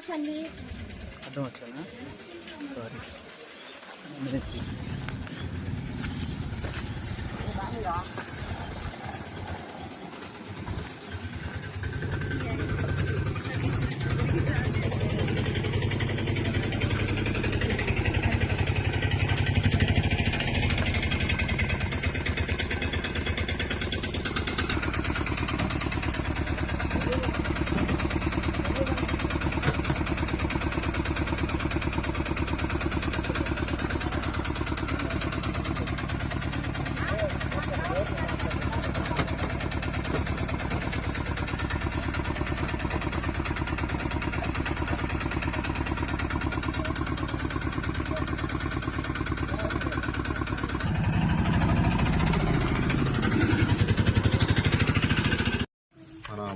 అసలు అర్థం వచ్చానా సారీ బాగుందా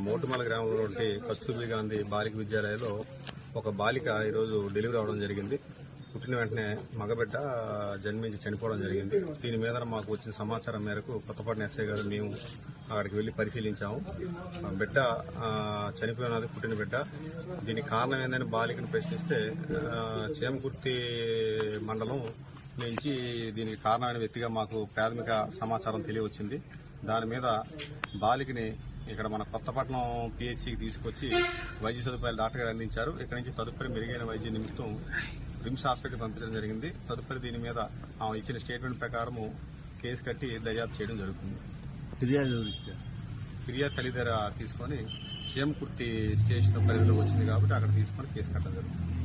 మోటుమల గ్రామంలో ఉంటే కస్తూరి గాంధీ బాలిక విద్యాలయంలో ఒక బాలిక ఈరోజు డెలివరీ అవడం జరిగింది. పుట్టిన వెంటనే మగబిడ్డ జన్మించి చనిపోవడం జరిగింది. దీని మీద మాకు వచ్చిన సమాచారం మేరకు కొత్తపాటి ఎస్ఐ గారు మేము అక్కడికి వెళ్ళి పరిశీలించాము. బిడ్డ చనిపోయినది పుట్టిన బిడ్డ. దీనికి కారణం ఏందని బాలికను ప్రశ్నిస్తే చేమకుర్తి మండలం నుంచి దీనికి కారణమైన వ్యక్తిగా మాకు ప్రాథమిక సమాచారం తెలియవచ్చింది. దాని మీద బాలికని ఇక్కడ మన కొత్తపట్నం పిహెచ్సికి తీసుకొచ్చి వైద్య సదుపాయాలు డాక్టర్ గారు అందించారు. ఇక్కడ నుంచి తదుపరి మెరుగైన వైద్య నిమిత్తం రిమ్స్ హాస్పిటల్ పంపించడం జరిగింది. తదుపరి దీని మీద ఆమె ఇచ్చిన స్టేట్మెంట్ ప్రకారము కేసు కట్టి దర్యాప్తు చేయడం జరుగుతుంది. ఫిర్యాదు ఫిర్యాదు తల్లిదండ్రుల తీసుకొని చేమకుర్తి స్టేషన్ పరిధిలో వచ్చింది కాబట్టి అక్కడ తీసుకొని కేసు కట్టడం జరుగుతుంది.